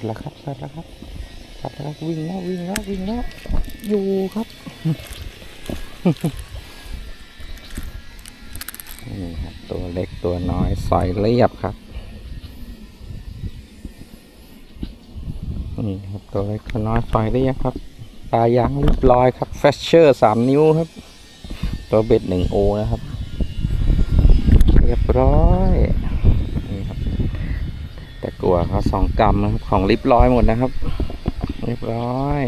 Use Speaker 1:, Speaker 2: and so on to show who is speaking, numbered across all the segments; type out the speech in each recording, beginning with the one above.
Speaker 1: ดแล้วครับกัดแล้วครับกัดแล้วครับวิ่งแล้ววิ่งแล้ววิ่งแล้วอยู่ครับนี่ครับตัวเล็กตัวน้อยสอยเรียบครับนี่ครับตัวเล็กตัวน้อยสอยเรียบครับปลายางเรียบร้อยครับแฟชเชอร์สามนิ้วครับ ตัวเบ็ดหนึ่งโอนะครับ เรียบร้อย กลัวครับสองกรัมนะครับของริบร้อยหมดนะครับ เรียบร้อย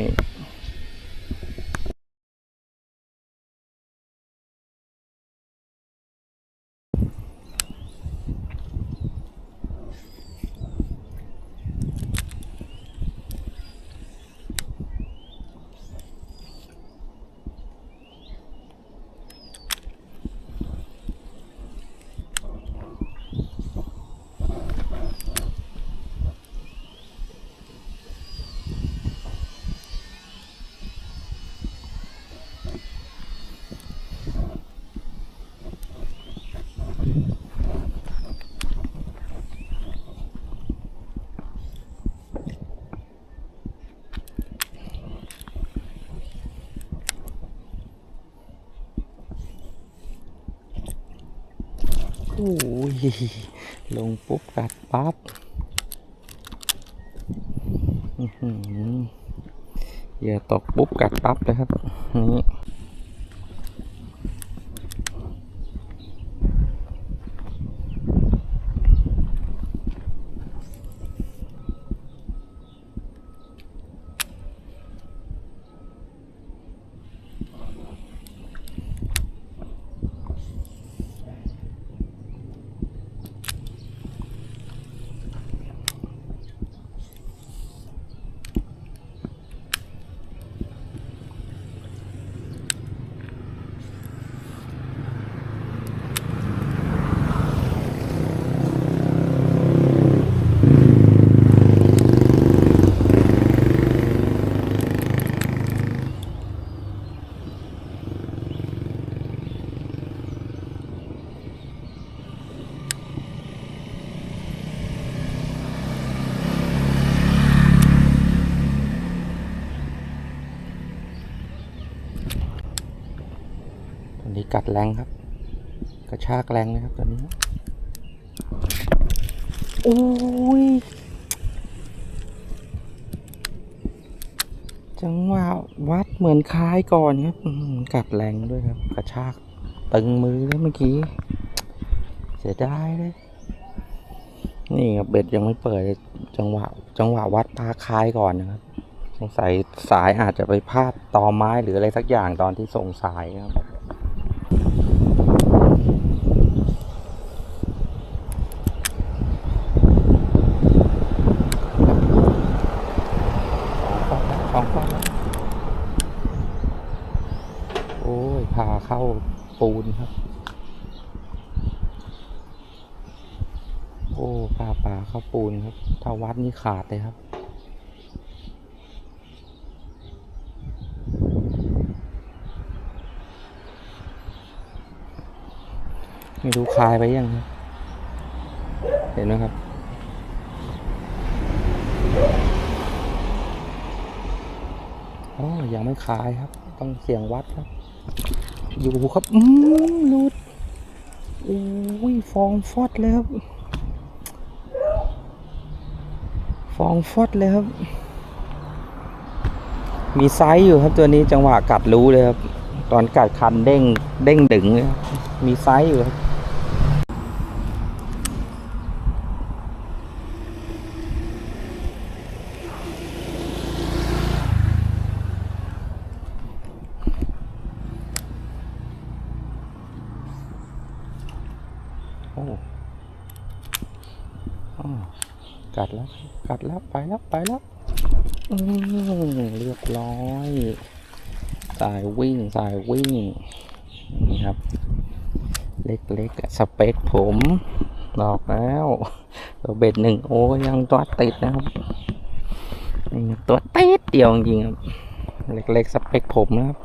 Speaker 1: ลงปุ๊บกัดปั๊บอื้อหือเหยื่อตกปุ๊บกัดปั๊บเลยครับนี่ ตัวนี้กัดแรงครับ กระชากแรงนะครับตัวนี้โอ้ย จังหวะวัดเหมือนคล้ายก่อนครับกัดแรงด้วยครับ กระชากตึงมือเลยเมื่อกี้ เสียดายเลย นี่ครับเบ็ดยังไม่เปิดจังหวะ จังหวะวัดปลาคลายก่อนนะครับสงสัยสายอาจจะไปพลาดตอไม้หรืออะไรสักอย่างตอนที่ส่งสายครับ สองฟันแล้ว โอ้ยพาเข้าปูนครับ โอ้พาปลาเข้าปูนครับ ถ้าวัดนี่ขาดเลยครับ ไม่รู้คลายไปยังครับ เห็นไหมครับ อ๋อ ยังไม่คลายครับ ต้องเสี่ยงวัดครับ อยู่ครับอืมลุดโอ้ยฟองฟอดเลยครับ ฟองฟอดเลยครับ มีไซส์อยู่ครับตัวนี้จังหวะกัดรู้เลยครับ ตอนกัดคันเด้งเด้งดึงเลยมีไซส์อยู่ครับ กัดแล้ว กัดแล้ว ไปแล้ว ไปแล้วอืมเรียบร้อย สายวิ่ง สายวิ่ง นี่ครับ เล็กๆ สเปคผมบอกแล้วตัวเบ็ดหนึ่งโอ้ยังตัวติดนะครับนี่ตัวติดเดียวจริงครับ เล็กๆ สเปคผมนะครับ